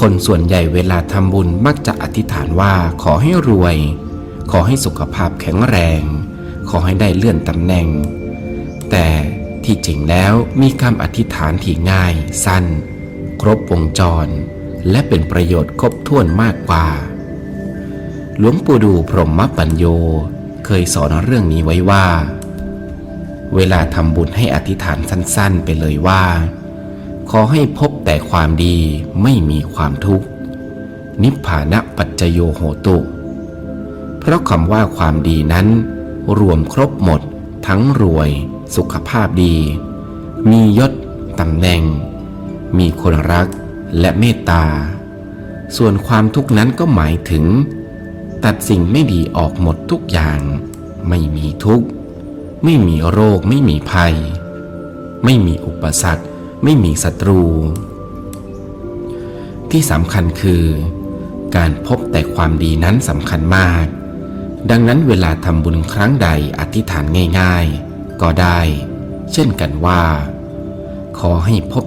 คนส่วนใหญ่เวลาทำบุญมักจะอธิษฐานว่าขอให้รวย ขอให้สุขภาพแข็งแรง ขอให้ได้เลื่อนตำแหน่ง แต่ที่จริงแล้วมีคำอธิษฐานที่ง่าย สั้น ครบวงจร และเป็นประโยชน์ครบถ้วนมากกว่า หลวงปู่ดูพรหมปัญโยเคยสอนเรื่องนี้ไว้ว่า เวลาทำบุญให้อธิษฐานสั้น ๆ ไปเลยว่า ขอให้พบแต่ความดีไม่มีความทุกข์ นิพพานะปัจจโยโหตุ เพราะคำว่าความดีนั้น รวมครบหมด ทั้งรวย สุขภาพดี มียศตำแหน่ง มีคนรักและเมตตา ส่วนความทุกข์นั้นก็หมายถึง ตัดสิ่งไม่ดีออกหมดทุกอย่าง ไม่มีทุกข์ ไม่มีโรค ไม่มีภัย ไม่มีอุปสรรค ไม่มีศัตรู ที่สำคัญคือ การพบแต่ความดีนั้นสำคัญมาก ดังนั้นเวลาทำบุญครั้งใดอธิษฐานง่าย ๆ ก็ได้ เช่นกันว่า ขอให้พบ